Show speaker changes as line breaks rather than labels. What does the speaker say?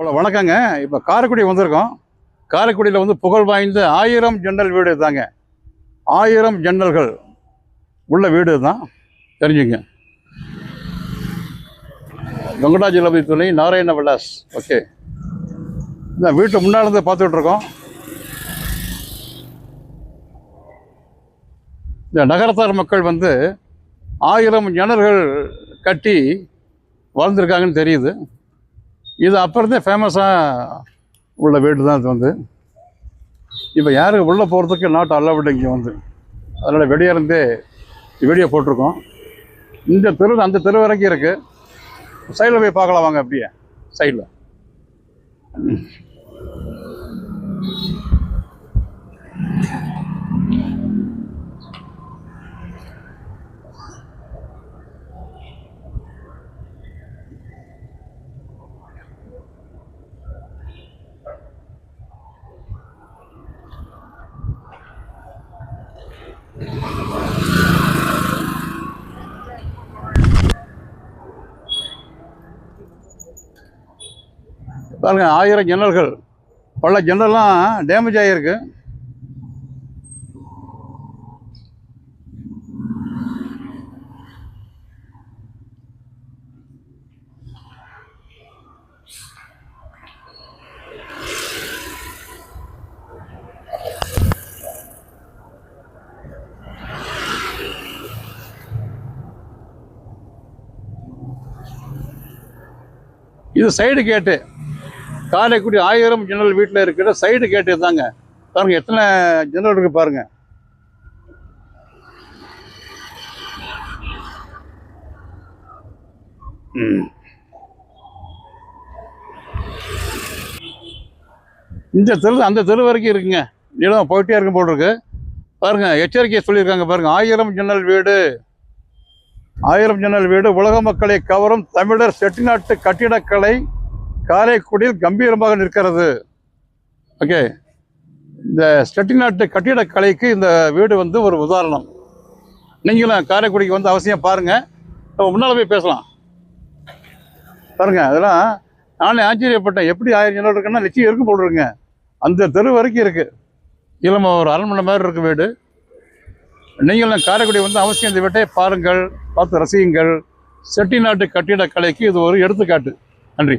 Hello வணக்கங்க. இப்போ காரைக்குடி வந்திருக்கோம். காரைக்குடியில் வந்து புகழ் வாய்ந்த ஆயிரம் ஜன்னல் வீடு தாங்க. ஆயிரம் ஜன்னல்கள் உள்ள வீடு தான் தெரிஞ்சுங்க. வெங்கடாஜலபதி துணை நாராயண விலாஸ். ஓகே. இந்த வீட்டு முன்னால் இருந்து பார்த்துட்டு இருக்கோம் இந்த நகரத்தார் மக்கள் வந்து ஆயிரம் ஜன்னல்கள் கட்டி வளர்ந்துருக்காங்கன்னு தெரியுது. இது அப்புறந்தே ஃபேமஸாக உள்ள வீடு தான் இது வந்து. இப்போ யாருக்கு உள்ளே போகிறதுக்கு நாட் அலவுடு இங்கே வந்து. அதனால் வெளியே இருந்தே வீடியோ போட்டிருக்கோம். இந்த தெரு அந்த தெரு வரைக்கும் இருக்குது சைடில் போய் பார்க்கலாம் வாங்க அப்படியே. சைடில் பாருங்க ஆயிரம் ஜன்னல்கள். பல ஜன்னல்லாம் டேமேஜ் ஆகியிருக்கு இது சைடு கேட்டு காரைக்குடி ஆயிரம் ஜன்னல் வீட்டில் இருக்கிற சைடு கேட்டு தாங்க பாருங்க எத்தனை ஜன்னல் இருக்கு பாருங்க. இந்த தெரு அந்த தெரு வரைக்கும் இருக்குங்க. நிலம் போயிட்டே இருக்கும் போல் இருக்கு. பாருங்க எச்சரிக்கை சொல்லியிருக்காங்க பாருங்க. ஆயிரம் ஜன்னல் வீடு. ஆயிரம் ஜன்னல் வீடு. உலக மக்களை கவரும் தமிழர் செட்டிநாட்டு கட்டிடக்கலை காரைக்குடியில் கம்பீரமாக நிற்கிறது. ஓகே. இந்த செட்டிநாட்டு கட்டிடக்கலைக்கு இந்த வீடு வந்து ஒரு உதாரணம். நீங்களும் காரைக்குடிக்கு வந்து அவசியம் பாருங்கள் நம்ம முன்னால் போய் பேசலாம். பாருங்கள் அதெல்லாம் நானே ஆச்சரியப்பட்டேன். எப்படி ஆயிரம் ஜன்னல் இருக்குன்னா நிச்சயம் இருக்கு போடுறேங்க அந்த தெரு வரைக்கும் இருக்குது இளம ஒரு அரண்மனை மாதிரி இருக்கு வீடு. நீங்களும் காரைக்குடி வந்து அவசியம் இந்த வீட்டை பாருங்கள் பார்த்து ரசியுங்கள். செட்டிநாட்டு கட்டிடக்கலைக்கு இது ஒரு எடுத்துக்காட்டு. நன்றி.